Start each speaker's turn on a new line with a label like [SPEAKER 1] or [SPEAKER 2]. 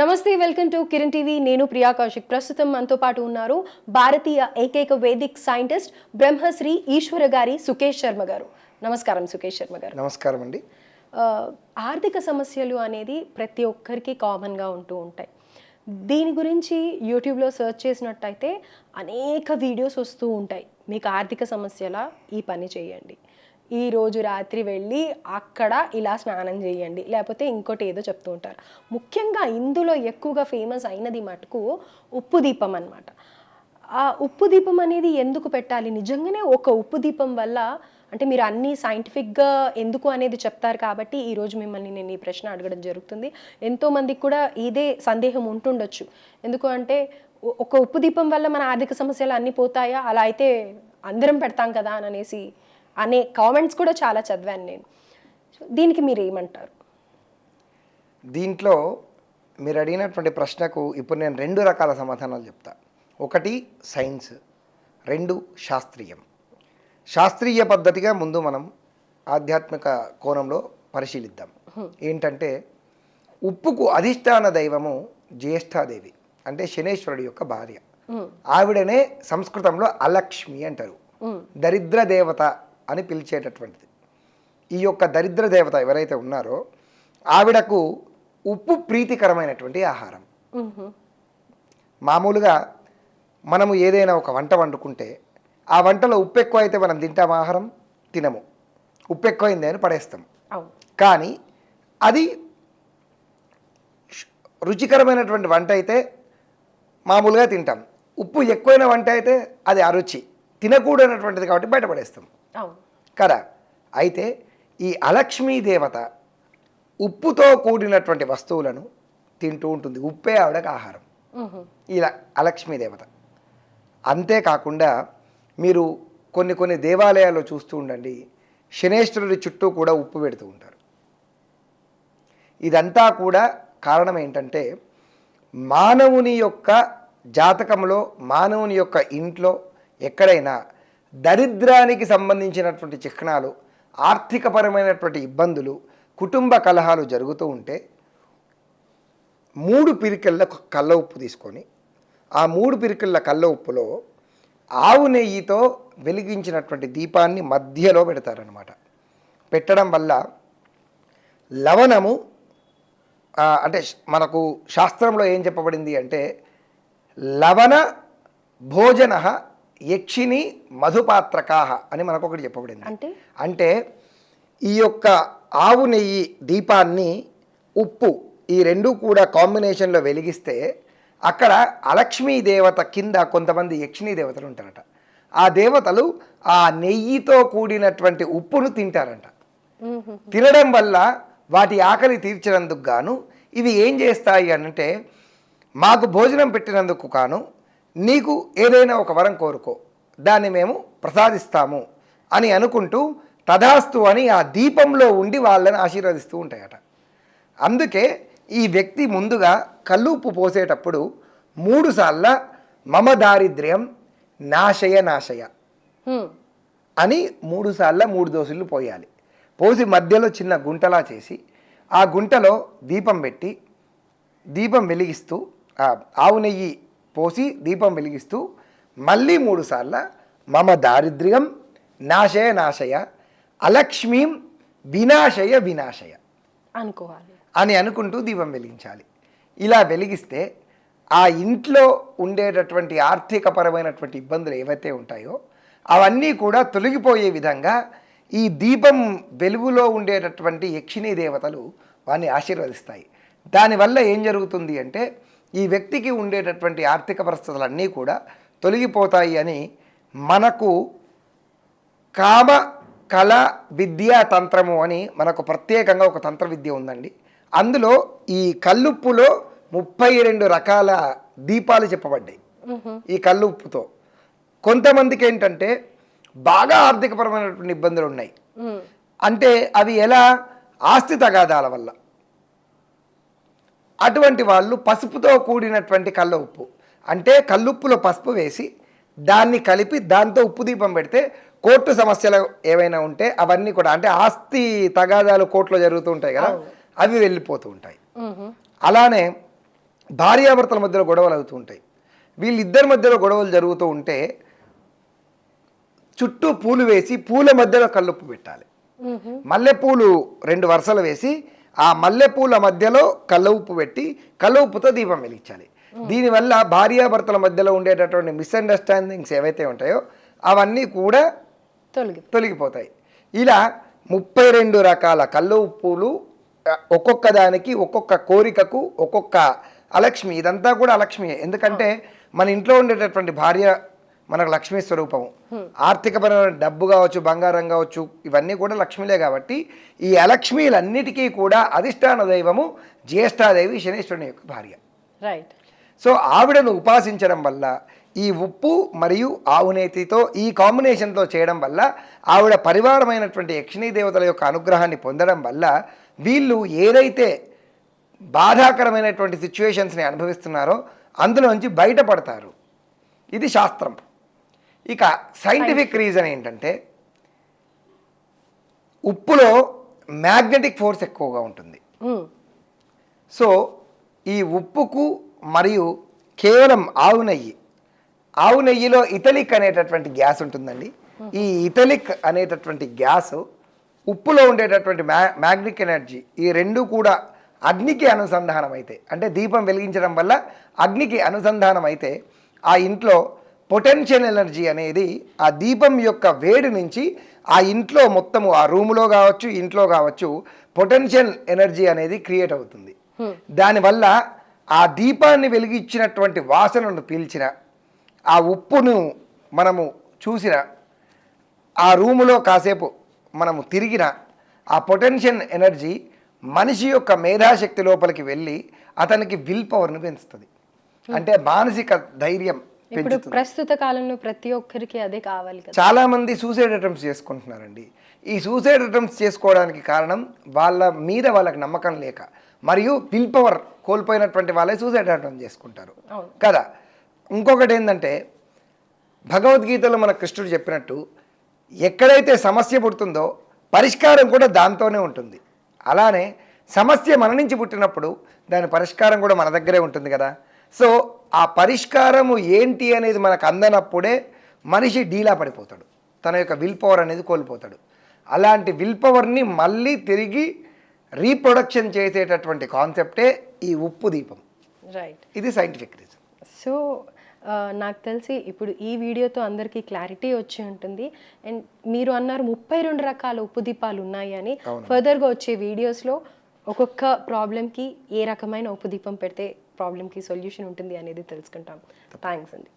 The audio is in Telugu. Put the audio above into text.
[SPEAKER 1] నమస్తే వెల్కమ్ టు కిరణ్ టీవీ. నేను ప్రియా కౌశిక్. ప్రస్తుతం మనతో పాటు ఉన్నారు భారతీయ ఏకైక వేదిక్ సైంటిస్ట్ బ్రహ్మశ్రీ ఈశ్వర గారి సుకేష్ శర్మ గారు. నమస్కారం సుకేష్ శర్మ గారు.
[SPEAKER 2] నమస్కారం అండి.
[SPEAKER 1] ఆర్థిక సమస్యలు అనేది ప్రతి ఒక్కరికి కామన్గా ఉంటూ ఉంటాయి. దీని గురించి యూట్యూబ్లో సెర్చ్ చేసినట్టయితే అనేక వీడియోస్ వస్తూ ఉంటాయి. మీకు ఆర్థిక సమస్యల ఈ పని చేయండి. ఈ రోజు రాత్రి వెళ్ళి అక్కడ ఇలా స్నానం చేయండి. లేకపోతే ఇంకోటి ఏదో చెప్తూ ఉంటారు. ముఖ్యంగా ఇందులో ఎక్కువగా ఫేమస్ అయినది మటుకు ఉప్పు దీపం అన్నమాట. ఆ ఉప్పు దీపం అనేది ఎందుకు పెట్టాలి? నిజంగానే ఒక ఉప్పు దీపం వల్ల అంటే మీరు అన్ని సైంటిఫిక్గా ఎందుకు అనేది చెప్తారు కాబట్టి ఈరోజు మిమ్మల్ని నేను ఈ ప్రశ్న అడగడం జరుగుతుంది. ఎంతోమందికి కూడా ఇదే సందేహం ఉంటుండొచ్చు. ఎందుకు అంటే ఒక ఉప్పు దీపం వల్ల మన ఆర్థిక సమస్యలు అన్నీ పోతాయా? అలా అయితే అందరం పెడతాం కదా అని అనేసి అనే కామెంట్స్ కూడా చాలా చదివాను నేను. దీనికి మీరు ఏమంటారు?
[SPEAKER 2] దీంట్లో మీరు అడిగినటువంటి ప్రశ్నకు ఇప్పుడు నేను రెండు రకాల సమాధానాలు చెప్తా. ఒకటి సైన్స్ రెండు శాస్త్రీయం. శాస్త్రీయ పద్ధతిగా ముందు మనం ఆధ్యాత్మిక కోణంలో పరిశీలిద్దాం. ఏంటంటే ఉప్పుకు అధిష్టాన దైవము జ్యేష్ఠాదేవి అంటే శనేశ్వరుడి యొక్క భార్య. ఆవిడనే సంస్కృతంలో అలక్ష్మి అంటారు. దరిద్ర దేవత అని పిలిచేటటువంటిది. ఈ యొక్క దరిద్ర దేవత ఎవరైతే ఉన్నారో ఆవిడకు ఉప్పు ప్రీతికరమైనటువంటి ఆహారం. మామూలుగా మనము ఏదైనా ఒక వంట వండుకుంటే ఆ వంటలో ఉప్పు ఎక్కువ అయితే మనం తింటాం ఆహారం తినము. ఉప్పు ఎక్కువైంది అని పడేస్తాం. కానీ అది రుచికరమైనటువంటి వంట అయితే మామూలుగా తింటాం. ఉప్పు ఎక్కువైన వంట అయితే అది అరుచి. తినకూడనటువంటిది కాబట్టి బయటపడేస్తాం కదా? అయితే ఈ అలక్ష్మీ దేవత ఉప్పుతో కూడినటువంటి వస్తువులను తింటూ ఉంటుంది. ఉప్పే ఆవిడకు ఆహారం. ఇలా అలక్ష్మీ దేవత. అంతేకాకుండా మీరు కొన్ని కొన్ని దేవాలయాల్లో చూస్తూ ఉండండి. శనేశ్వరుడి చుట్టూ కూడా ఉప్పు పెడుతూ ఉంటారు. ఇదంతా కూడా కారణం ఏంటంటే మానవుని యొక్క జాతకంలో మానవుని యొక్క ఇంట్లో ఎక్కడైనా దరిద్రానికి సంబంధించినటువంటి చిహ్నాలు ఆర్థికపరమైనటువంటి ఇబ్బందులు కుటుంబ కలహాలు జరుగుతూ ఉంటే మూడు పిరికళ్ళ కళ్ళ ఉప్పు తీసుకొని ఆ మూడు పిరికళ్ళ కళ్ళ ఉప్పులో ఆవు నెయ్యితో వెలిగించినటువంటి దీపాన్ని మధ్యలో పెడతారనమాట పెట్టడం వల్ల లవణము అంటే మనకు శాస్త్రంలో ఏం చెప్పబడింది అంటే లవణ భోజన యక్షిని మధుపాత్రకాహ అని మనకు ఒకటి చెప్పబడింది.
[SPEAKER 1] అంటే?
[SPEAKER 2] అంటే ఈ యొక్క ఆవు నెయ్యి దీపాన్ని ఉప్పు ఈ రెండు కూడా కాంబినేషన్లో వెలిగిస్తే అక్కడ అలక్ష్మీ దేవత కింద కొంతమంది యక్షిణీ దేవతలు ఉంటారట. ఆ దేవతలు ఆ నెయ్యితో కూడినటువంటి ఉప్పును తింటారంట. తినడం వల్ల వాటి ఆకలి తీర్చినందుకు గాను ఇవి ఏం చేస్తాయి అంటే మాకు భోజనం పెట్టినందుకు గాను నీకు ఏదైనా ఒక వరం కోరుకో. దాన్ని మేము ప్రసాదిస్తాము అని అనుకుంటూ తదాస్తు అని ఆ దీపంలో ఉండి వాళ్ళని ఆశీర్వదిస్తూ ఉంటాయట. అందుకే ఈ వ్యక్తి ముందుగా కల్లుప్పు పోసేటప్పుడు మూడు సార్ల మమ దారిద్ర్యం నాశయ నాశయ. అని మూడు సార్ల మూడు దోసులు పోయాలి. పోసి మధ్యలో చిన్న గుంటలా చేసి ఆ గుంటలో దీపం పెట్టి దీపం వెలిగిస్తూ ఆవు నెయ్యి పోసి దీపం వెలిగిస్తూ మళ్ళీ మూడు సార్ల మమ దారిద్ర్యం నాశయ నాశయ అలక్ష్మీం వినాశయ వినాశయ
[SPEAKER 1] అనుకోవాలి.
[SPEAKER 2] అని అనుకుంటూ దీపం వెలిగించాలి. ఇలా వెలిగిస్తే ఆ ఇంట్లో ఉండేటటువంటి ఆర్థికపరమైనటువంటి ఇబ్బందులు ఏవైతే ఉంటాయో అవన్నీ కూడా తొలగిపోయే విధంగా ఈ దీపం వెలుగులో ఉండేటటువంటి యక్షిణీ దేవతలు వారిని ఆశీర్వదిస్తాయి. దానివల్ల ఏం జరుగుతుంది అంటే ఈ వ్యక్తికి ఉండేటటువంటి ఆర్థిక పరిస్థితులన్నీ కూడా తొలగిపోతాయి అని మనకు కామ కళ విద్యా తంత్రము అని మనకు ప్రత్యేకంగా ఒక తంత్ర విద్య ఉందండి. అందులో ఈ కల్లుప్పులో ముప్పై రెండు రకాల దీపాలు చెప్పబడ్డాయి. ఈ కల్లుప్పుతో కొంతమందికి ఏంటంటే బాగా ఆర్థికపరమైనటువంటి ఇబ్బందులు ఉన్నాయి. అంటే అవి ఎలా? ఆస్తి తగాదాల వల్ల. అటువంటి వాళ్ళు పసుపుతో కూడినటువంటి కళ్ళ ఉప్పు. అంటే కల్లుప్పులో పసుపు వేసి దాన్ని కలిపి దాంతో ఉప్పు దీపం పెడితే కోర్టు సమస్యలు ఏవైనా ఉంటే అవన్నీ కూడా అంటే ఆస్తి తగాదాలు కోర్టులో జరుగుతూ ఉంటాయి కదా అవి వెళ్ళిపోతూ ఉంటాయి. అలానే భార్యాభర్తల మధ్యలో గొడవలు అవుతూ ఉంటాయి. వీళ్ళిద్దరి మధ్యలో గొడవలు జరుగుతూ ఉంటే చుట్టూ పూలు వేసి పూల మధ్యలో కల్లుప్పు పెట్టాలి. మల్లెపూలు రెండు వరుసలు వేసి ఆ మల్లెపూల మధ్యలో కళ్ళ ఉప్పు పెట్టి కళ్ళ ఉప్పుతో దీపం వెలిగించాలి. దీనివల్ల భార్యాభర్తల మధ్యలో ఉండేటటువంటి మిస్అండర్స్టాండింగ్స్ ఏవైతే ఉంటాయో అవన్నీ కూడా
[SPEAKER 1] తొలగి
[SPEAKER 2] తొలగిపోతాయి. ఇలా ముప్పై రెండు రకాల కళ్ళ ఉప్పులు ఒక్కొక్క దానికి ఒక్కొక్క కోరికకు ఒక్కొక్క అలక్ష్మి ఇదంతా కూడా అలక్ష్మి ఎందుకంటే మన ఇంట్లో ఉండేటటువంటి భార్య మనకు లక్ష్మీ స్వరూపము ఆర్థికపరమైన డబ్బు కావచ్చు బంగారం కావచ్చు ఇవన్నీ కూడా లక్ష్మిలే కాబట్టి ఈ అలక్ష్మీలన్నిటికీ కూడా అధిష్టాన దైవము జ్యేష్ఠాదేవి శనేశ్వరుని యొక్క భార్య.
[SPEAKER 1] రైట్
[SPEAKER 2] సో ఆవిడను ఉపాసించడం వల్ల ఈ ఉప్పు మరియు ఆవునేతితో ఈ కాంబినేషన్తో చేయడం వల్ల ఆవిడ పరివారమైనటువంటి యక్షిణీ దేవతల యొక్క అనుగ్రహాన్ని పొందడం వల్ల వీళ్ళు ఏదైతే బాధాకరమైనటువంటి సిచ్యువేషన్స్ని అనుభవిస్తున్నారో అందులోంచి బయటపడతారు. ఇది శాస్త్రం. ఇక సైంటిఫిక్ రీజన్ ఏంటంటే ఉప్పులో మ్యాగ్నెటిక్ ఫోర్స్ ఎక్కువగా ఉంటుంది. సో ఈ ఉప్పుకు మరియు కేవలం ఆవు నెయ్యి ఆవు నెయ్యిలో ఇథలిక్ అనేటటువంటి గ్యాస్ ఉంటుందండి. ఈ ఇథలిక్ అనేటటువంటి గ్యాస్ ఉప్పులో ఉండేటటువంటి మ్యా మ్యాగ్నిక్ ఎనర్జీ ఈ రెండు కూడా అగ్నికి అనుసంధానం అయితే అంటే దీపం వెలిగించడం వల్ల అగ్నికి అనుసంధానం అయితే ఆ ఇంట్లో పొటెన్షియల్ ఎనర్జీ అనేది ఆ దీపం యొక్క వేడి నుంచి ఆ ఇంట్లో మొత్తము ఆ రూములో కావచ్చు ఇంట్లో కావచ్చు పొటెన్షియల్ ఎనర్జీ అనేది క్రియేట్ అవుతుంది. దానివల్ల ఆ దీపాన్ని వెలిగించినటువంటి వాసనను పీల్చిన ఆ ఉప్పును మనము చూసిన ఆ రూములో కాసేపు మనము తిరిగిన ఆ పొటెన్షియల్ ఎనర్జీ మనిషి యొక్క మేధాశక్తి లోపలికి వెళ్ళి అతనికి విల్ పవర్ను పెంచుతుంది. అంటే మానసిక ధైర్యం
[SPEAKER 1] ఇప్పుడు ప్రస్తుత కాలంలో ప్రతి ఒక్కరికి అదే కావాలి
[SPEAKER 2] చాలా మంది సూసైడ్ అటెంప్ట్స్ చేసుకుంటున్నారండి. ఈ సూసైడ్ అటెంప్ట్స్ చేసుకోవడానికి కారణం వాళ్ళ మీద వాళ్ళకి నమ్మకం లేక మరియు విల్ పవర్ కోల్పోయినటువంటి వాళ్ళే సూసైడ్ అటెంప్ట్ చేసుకుంటారు. కదా? ఇంకొకటి ఏంటంటే భగవద్గీతలో మన కృష్ణుడు చెప్పినట్టు ఎక్కడైతే సమస్య పుడుతుందో పరిష్కారం కూడా దాంతోనే ఉంటుంది. అలానే సమస్య మన నుంచి పుట్టినప్పుడు దాని పరిష్కారం కూడా మన దగ్గరే ఉంటుంది కదా? సో ఆ పరిష్కారము ఏంటి అనేది మనకు అందనప్పుడే మనిషి డీలా పడిపోతాడు. తన యొక్క విల్ పవర్ అనేది కోల్పోతాడు. అలాంటి విల్ పవర్ని మళ్ళీ తిరిగి రీప్రొడక్షన్ చేసేటటువంటి కాన్సెప్టే ఈ ఉప్పు దీపం.
[SPEAKER 1] రైట్
[SPEAKER 2] ఇది సైంటిఫిక్ రీజన్.
[SPEAKER 1] సో నాకు తెలిసి ఇప్పుడు ఈ వీడియోతో అందరికీ క్లారిటీ వచ్చి ఉంటుంది. అండ్ మీరు అన్నారు ముప్పై రెండు రకాల ఉప్పు దీపాలు ఉన్నాయి అని. ఫర్దర్గా వచ్చే వీడియోస్లో ఒక్కొక్క ప్రాబ్లంకి ఏ రకమైన ఉప్పు దీపం పెడితే ప్రాబ్లంకి సొల్యూషన్ ఉంటుంది అనేది తెలుసుకుంటాం థ్యాంక్స్ అండి.